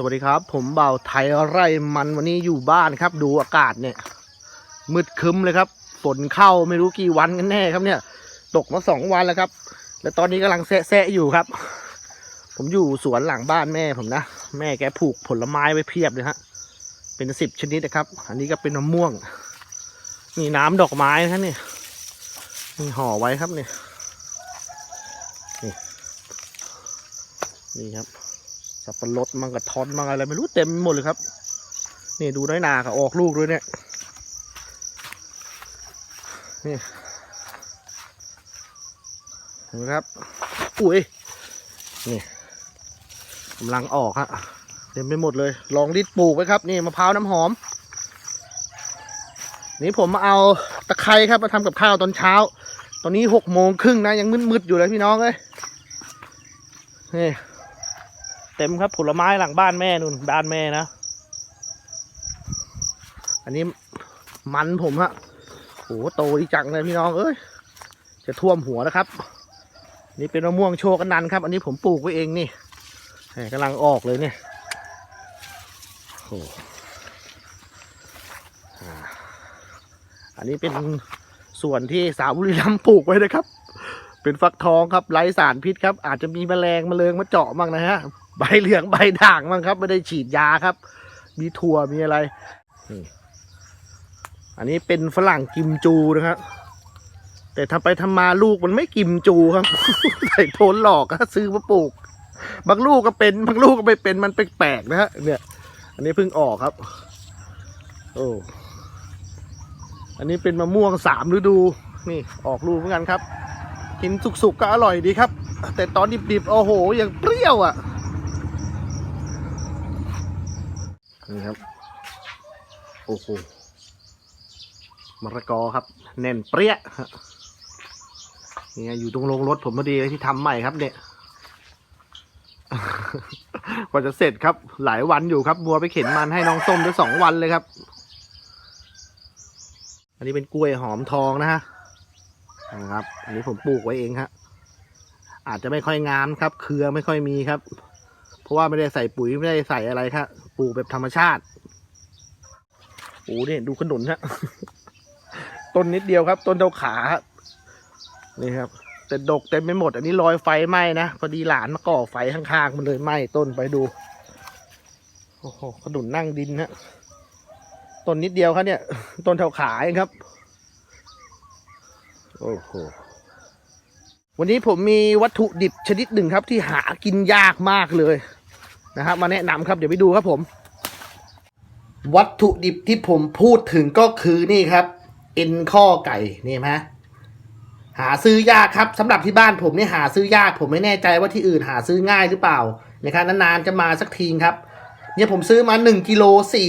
สวัสดีครับ ผมเบาไทยไร่มันวันนี้อยู่บ้านครับ ดูอากาศเนี่ยมืดคึ้มเลยครับ ฝนเข้าไม่รู้กี่วันกันแน่ครับเนี่ย ตกมาสองวันแล้วครับ และตอนนี้กำลังแซะอยู่ครับ ผมอยู่สวนหลังบ้านแม่ผมนะ แม่แกปลูกผลไม้ไว้เพียบเลยฮะเป็นสิบชนิดนะครับ อันนี้ก็เป็นมะม่วงมีน้ำดอกไม้นะครับเนี่ยนี่ห่อไว้ครับเนี่ยนี่นี่ครับ สับปะรดมังกระท้อนมังอะไรไม่รู้เต็มหมดเลยครับ นี่ดูน้อยนาค่ะออกลูกด้วยเนี่ย นี่เห็นไหมครับ อุ้ย นี่กำลังออกฮะเต็มไปหมดเลย ลองดิดปลูกไว้ครับ นี่มะพร้าวน้ำหอม นี่ผมมาเอาตะไคร้ครับมาทำกับข้าวตอนเช้า ตอนนี้หกโมงครึ่งนะยังมืดๆอยู่เลยพี่น้องเอ้ยนี่ เต็มครับผลไม้หลังบ้านแม่นู่นบ้านแม่นะ อันนี้มันผมฮะโหโตดีจังเลยพี่น้องเอ้ยจะท่วมหัวแล้วครับ นี่เป็นมะม่วงโชกันนันครับ อันนี้ผมปลูกไว้เองนี่กำลังออกเลยเนี่ยโอ้อ่าอันนี้เป็นส่วนที่สาวบุรีรัมปลูกไว้นะครับ เป็นฟักทองครับไร้สารพิษครับ อาจจะมีแมลงแมลงมาเจาะบ้างนะฮะ ใบเหลืองใบด่างบ้างครับ ไม่ได้ฉีดยาครับ มีถั่วมีอะไรอันนี้เป็นฝรั่งกิมจูนะครับ แต่ทำไปทำมาลูกมันไม่กิมจูครับใส่โทนหลอกอะซื้อมาปลูก บางลูกก็เป็น บางลูกก็ไม่เป็นมันแปลกๆนะฮะเนี่ย อันนี้เพิ่งออกครับ โอ้อันนี้เป็นมะม่วงสามฤดู นี่ออกลูกเหมือนกันครับ กินสุกๆก็อร่อยดีครับ แต่ตอนดิบๆโอ้โหอย่างเปรี้ยวอะ นี่ครับ โอ้โหมะระกอครับ แน่นเปรี้ยฮะเนี่ยอยู่ตรงโรงรถผมพอดีเลยที่ทำใหม่ครับ เนี่ยกว่าจะเสร็จครับ หลายวันอยู่ครับมัวไปเข็นมันให้น้องส้มได้สองวันเลยครับ อันนี้เป็นกล้วยหอมทองนะฮะนะครับ อันนี้ผมปลูกไว้เองครับอาจจะไม่ค่อยงามครับ เครือไม่ค่อยมีครับ เพราะว่าไม่ได้ใส่ปุ๋ยไม่ได้ใส่อะไรครับ ปลูกแบบธรรมชาติโอ้เนี่ยดูขนุนฮะต้นนิดเดียวครับ ต้นเท่าขานี่ครับแต่ดกเต็มไปหมด อันนี้รอยไฟไหม้นะพอดีหลานมาก่อไฟข้างๆมันเลยไหม้ต้นไปดูโอ้โหขนุนนั่งดินฮะต้นนิดเดียวครับเนี่ยต้นเท่าขาเองครับโอ้โหวันนี้ผมมีวัตถุดิบชนิดหนึ่งครับที่หากินยากมากเลย นะครับ มาแนะนำครับเดี๋ยวไปดูครับผม วัตถุดิบที่ผมพูดถึงก็คือนี่ครับ เอ็นข้อไก่นี่เห็นไหมหาซื้อยากครับสำหรับที่บ้านผมเนี่ยหาซื้อยากผมไม่แน่ใจว่าที่อื่นหาซื้อง่ายหรือเปล่านะครับนานๆจะมาสักทีครับ เนี่ยผมซื้อมา1กิโล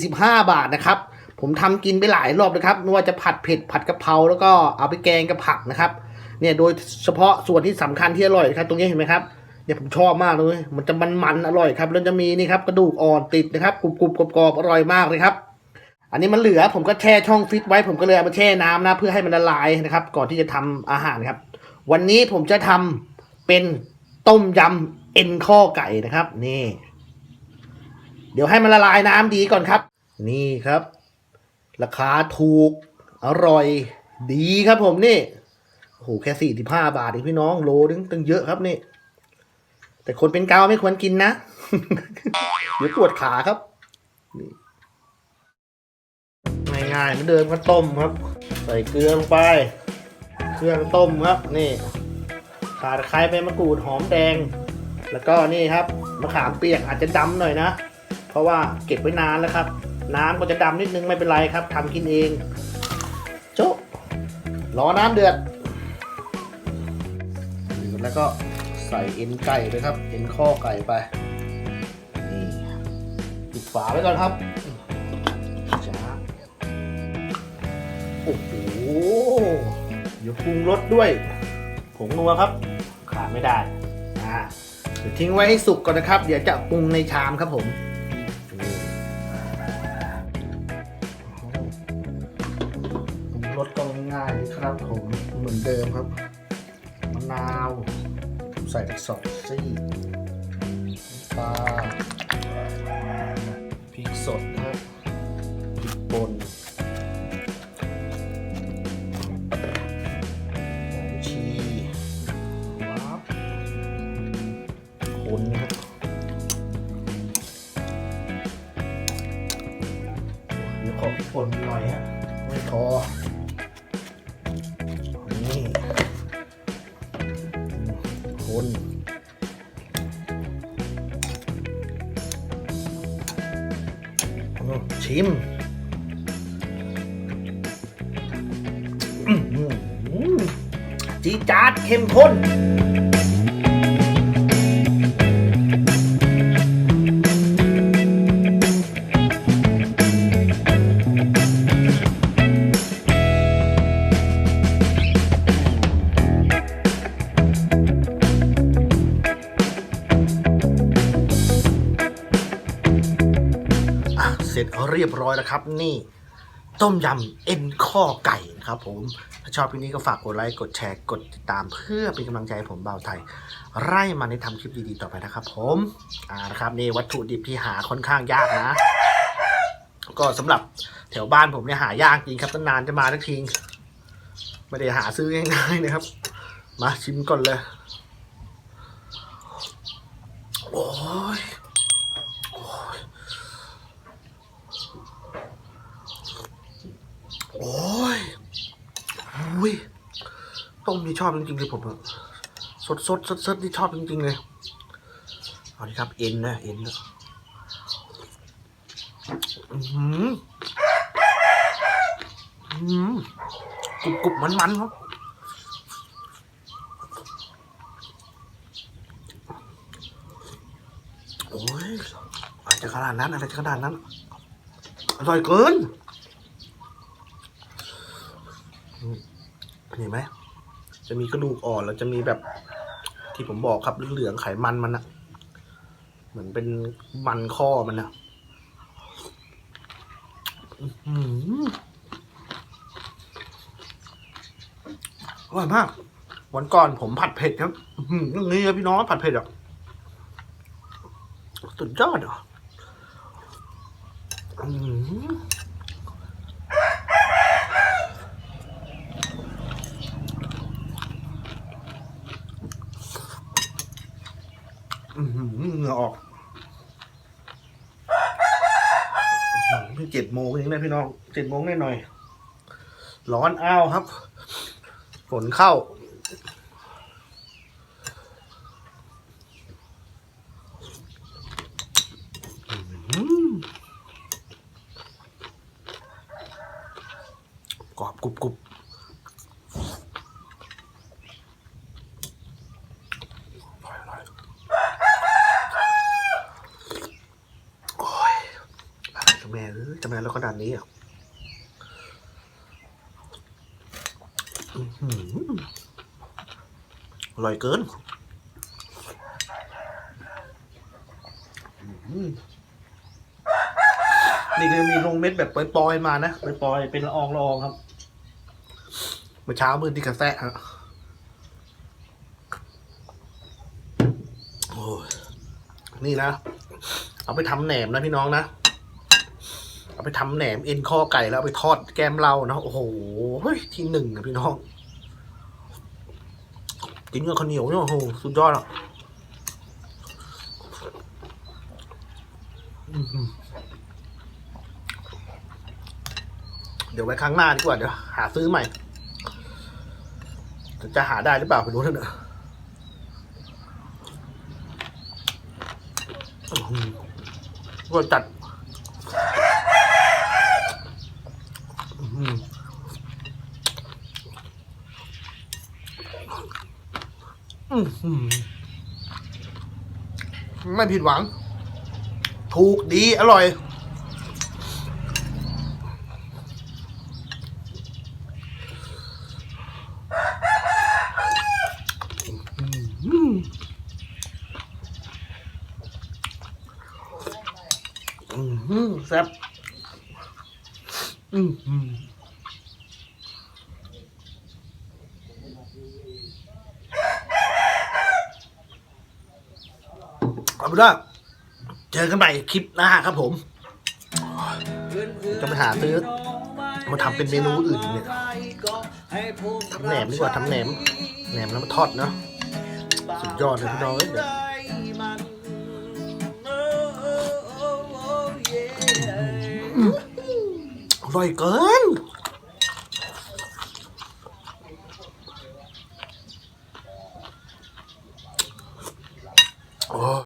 45 บาทนะครับ ผมทำกินไปหลายรอบนะครับไม่ว่าจะผัดเผ็ดผัดกะเพราแล้วก็เอาไปแกงกับผักนะครับ เนี่ยโดยเฉพาะส่วนที่สำคัญที่อร่อยครับ ตรงนี้เห็นไหมครับ เนี่ยผมชอบมากเลย มันจะมันๆอร่อยครับ แล้วจะมีนี่ครับกระดูกอ่อนติดนะครับกรุบๆกรอบๆอร่อยมากเลยครับ อันนี้มันเหลือผมก็แช่ช่องฟิตไว้ ผมก็เลยเอามาแช่น้ำนะ เพื่อให้มันละลายนะครับ ก่อนที่จะทำอาหารครับ วันนี้ผมจะทำเป็นต้มยำเอ็นข้อไก่นะครับ นี่ เดี๋ยวให้มันละลายน้ำดีก่อนครับ นี่ครับ ราคาถูกอร่อยดีครับผมนี่โอ้โหแค่สี่สิบห้าบาทเองพี่น้องโลนึงตั้งเยอะครับนี่ แต่คนเป็นเกาไม่ควรกินนะ เดี๋ยวปวดขาครับ ง่ายๆเหมือนเดิมก็ต้มครับ ใส่เกลือลงไป เครื่องต้มครับนี่ขาตะไคร้ใบมะกรูดหอมแดง แล้วก็นี่ครับมะขามเปียกอาจจะดำหน่อยนะ เพราะว่าเก็บไว้นานแล้วครับ น้ำก็จะดำนิดนึงไม่เป็นไรครับทำกินเอง โจ๊ะรอน้ำเดือด แล้วก็ ส่เอ็นไก่ไปครับ เอ็นข้อไก่ไป นี่ปิดฝาไว้ก่อนครับจ้าโอ้โหเดี๋ยวปรุงรสด้วย ผงนัวครับ ขาดไม่ได้อ่าเดี๋ยวทิ้งไว้ให้สุกก่อนนะครับ เดี๋ยวจะปรุงในชามครับผมนี่ปรุงรสก็ง่ายๆเลยครับผมเหมือนเดิมครับมะนาวผม ใส่ทั้งสองซี่น้ำปลาสดนะพริกป่นหอมชีวับคนนะครับเดี๋ยวขอพริกป่นหน่อยฮะไม่พอ ชิมจีจาดเข้มข้น ร็จเรียบร้อยแล้วครับ นี่ต้มยำเอ็นข้อไก่นะครับผม ถ้าชอบคลิปนี้ก็ฝากกดไลค์กดแชร์กดติดตามเพื่อเป็นกำลังใจให้ผมเบาไทย ไร่มันได้ทำคลิปดีๆต่อไปนะครับผมอ่านะครับนี่วัตถุดิบที่หาค่อนข้างยากนะ ก็สำหรับแถวบ้านผมเนี่ยหายากจริงครับตั้งนานจะมาทักทีไม่ได้หาซื้อง่ายๆนะครับ มาชิมก่อนเลยโอ้ย โอ้ยอุ้ย ต้มนี่ชอบจริงๆเลยผมสดสดสดสดที่ชอบจริงๆเลยเอาดิครับเอ็นนะเอ็นนะอือหืออือหือกรุบกรุบมันมันครับโอ้ยอาจจะขนาดนั้นอะไรจะขนาดนั้นอร่อยเกินเห็นไหม จะมีกระดูกอ่อนแล้วจะมีแบบที่ผมบอกครับเหลืองไขมันมันอะเหมือนเป็นมันข้อมันอะอร่อยมาก วันก่อนผมผัดเผ็ดครับอื้อหืออย่างนี้ครับพี่น้องผัดเผ็ดอะสุดยอดอะอื้อหือ อื้อหือเหงื่อออกอื้อหือพี่ เจ็ดโมงเองนะพี่น้องเจ็ดโมงแน่หน่อย ร้อนอ้าวครับ ฝนเข้า อื้อหือกรอบกรุบกรุบอร่อยอร่อย โอ้ยอะไรกับแม่เอ้ยทำไมเราขนาดนี้อะอื้อหืออร่อยเกินนี่ก็มีลงเม็ดแบบปล่อยๆมานะปล่อยๆเป็นละอองละอองครับเมื่อเช้ามือที่กระแซะฮะโอ้ยนี่นะ เอาไปทำแหนมนะพี่น้องนะ ไปทำแหนมเอ็นข้อไก่แล้วไปทอดแก้มเหล้าะโอ้โหที่หนึ่งอะพี่น้อง กินกับข้าวเหนียวเนี่ยโอ้โหสุดยอดอะเดี๋ยวไว้ครั้งหน้าดีกว่าเดี๋ยวหาซื้อใหม่ จะหาได้หรือเปล่าไม่รู้ท่นเนอะก็จัดอื้อหืออื้อหือ ไม่ผิดหวัง ถูกดี อร่อยอืมอืมแซ่บ อืมอืมเอาเป็นว่าเจอกันใหม่คลิปหน้าครับผม จะไปหาซื้อมาทำเป็นเมนูอื่นเนี่ยทำแหนมดีกว่าทำแหนมแหนมแล้วมาทอดเนาะสุดยอดเลยพี่น้องเอ้ย ร่อยเกิน